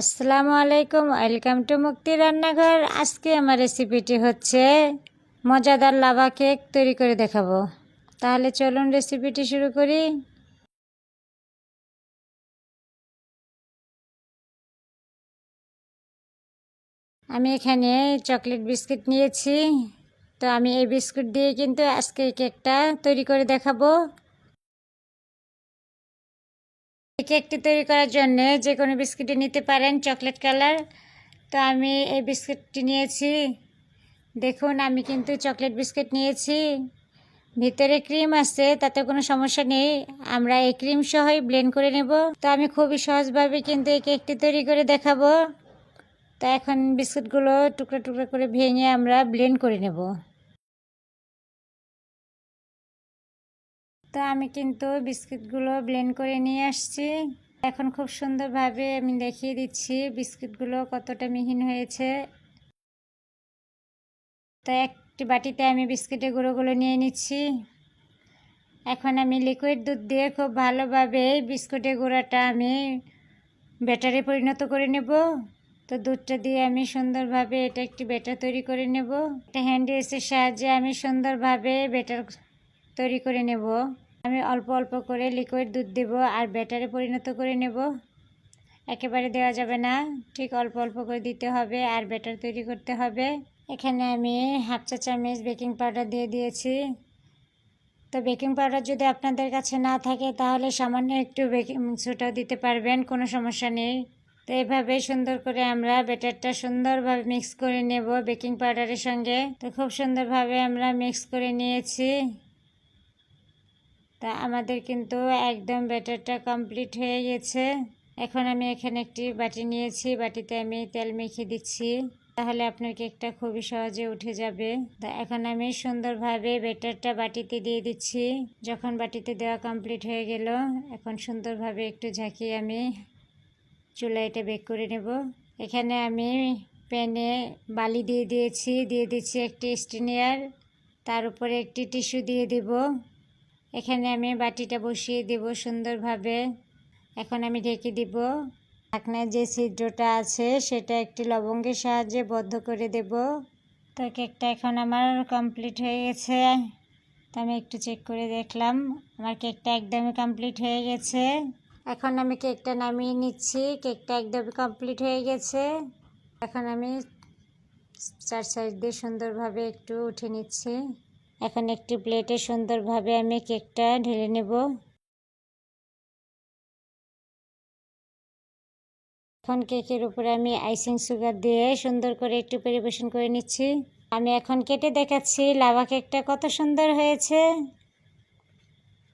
আসসালামু আলাইকুম, welcome to মুক্তি রান্নাঘর। আজকে আমার রেসিপিটি হচ্ছে মজাদার লাভা কেক তৈরি করে দেখাবো। তাহলে চলুন রেসিপিটি শুরু করি। আমি এখানে চকলেট বিস্কুট নিয়েছি। তো আমি এই বিস্কুট দিয়ে কিন্তু আজকে কেকটা তৈরি করে দেখাবো। কেকটি তৈরি করার জন্য যে কোনো বিস্কুটই নিতে পারেন, চকলেট কালার। তো আমি এই বিস্কুটটি নিয়েছি। দেখুন, আমি কিন্তু চকলেট বিস্কুট নিয়েছি। ভিতরে ক্রিম আছে, তাতে কোনো সমস্যা নেই। আমরা এই ক্রিম সহই ব্লেন্ড করে নেব। তো আমি খুবই সহজভাবে কিন্তু এই কেকটি তৈরি করে দেখাবো। তা এখন বিস্কুটগুলো টুকরো টুকরো করে ভেঙে আমরা ব্লেন্ড করে নেব। তো আমি কিন্তু বিস্কুটগুলো ব্লেন্ড করে নিয়ে আসছি। এখন খুব সুন্দরভাবে আমি দেখিয়ে দিচ্ছি বিস্কুটগুলো কতটা মিহিন হয়েছে। তো একটি বাটিতে আমি বিস্কুটের গুঁড়োগুলো নিয়ে নিচ্ছি। এখন আমি লিকুইড দুধ দিয়ে খুব ভালোভাবে বিস্কুটের গুঁড়াটা আমি ব্যাটারে পরিণত করে নেব। তো দুধটা দিয়ে আমি সুন্দরভাবে এটা একটি ব্যাটার তৈরি করে নেব। একটা হ্যান্ড সাহায্যে আমি সুন্দরভাবে ব্যাটার তৈরি করে নেব। আমি অল্প অল্প করে লিকুইড দুধ দেব আর ব্যাটারে পরিণত করে নেব। একেবারে দেওয়া যাবে না। ঠিক অল্প অল্প করে দিতে হবে আর ব্যাটার তৈরি করতে হবে। এখানে আমি হাফ চা চামচ বেকিং পাউডার দিয়ে দিয়েছি। তো বেকিং পাউডার যদি আপনাদের কাছে না থাকে, তাহলে সামান্য একটু বেকিং সোডাও দিতে পারবেন, কোনো সমস্যা নেই। তো এইভাবে সুন্দর করে আমরা ব্যাটারটা সুন্দরভাবে মিক্স করে নেব বেকিং পাউডারের সঙ্গে। তো খুব সুন্দরভাবে আমরা মিক্স করে নিয়েছি। তা আমাদের কিন্তু একদম ব্যাটারটা কমপ্লিট হয়ে গেছে। এখন আমি এখানে একটি বাটি নিয়েছি, বাটিতে আমি তেল মেখে দিচ্ছি। তাহলে আপনার কেকটা খুবই সহজে উঠে যাবে। তা এখন আমি সুন্দরভাবে ব্যাটারটা বাটিতে দিয়ে দিচ্ছি। যখন বাটিতে দেওয়া কমপ্লিট হয়ে গেল, এখন সুন্দরভাবে একটু ঝাঁকিয়ে আমি চুলা এটা বেক করে নেব। এখানে আমি প্যানে বালি দিয়ে দিয়েছি, দিয়ে দিচ্ছি একটি স্টিনিয়ার তার উপরে একটি টিস্যু দিয়ে দিব। এখানে আমি বাটিটা বসিয়ে দেব সুন্দরভাবে। এখন আমি ঢেকে দিব। ঢাকনায় যে ছিদ্রটা আছে, সেটা একটি লবঙ্গের সাহায্যে বদ্ধ করে দেব। তো কেকটা এখন আমার কমপ্লিট হয়ে গেছে। তো আমি একটু চেক করে দেখলাম, আমার কেকটা একদমই কমপ্লিট হয়ে গেছে। এখন আমি কেকটা নামিয়ে নিচ্ছি, কেকটা একদমই কমপ্লিট হয়ে গেছে। এখন আমি চার সাইড দিয়ে সুন্দরভাবে একটু উঠে নিচ্ছি। এখন একটি প্লেটে সুন্দরভাবে আমি কেকটা ঢেলে নেব। এখন কেকের উপরে আমি আইসিং সুগার দিয়ে সুন্দর করে একটু পরিবেশন করে নিচ্ছি। আমি এখন কেটে দেখাচ্ছি লাভা কেকটা কত সুন্দর হয়েছে।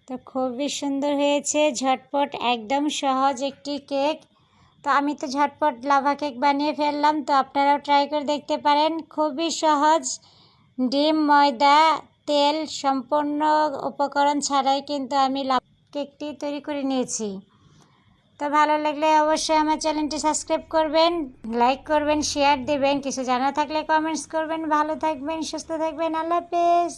তো খুবই সুন্দর হয়েছে, ঝটপট, একদম সহজ একটি কেক। তো আমি তো ঝটপট লাভা কেক বানিয়ে ফেললাম, তো আপনারাও ট্রাই করে দেখতে পারেন। খুবই সহজ, ডিম, ময়দা তেল সম্পূর্ণ উপকরণ ছাড়াই কিন্তু আমি লাভ কেকটি তৈরি করে নিয়েছি। তো ভালো লাগলে অবশ্যই আমার চ্যানেলটি সাবস্ক্রাইব করবেন, লাইক করবেন, শেয়ার দেবেন, কিছু জানা থাকলে কমেন্টস করবেন। ভালো থাকবেন, সুস্থ থাকবেন। আল্লাহ হাফেজ।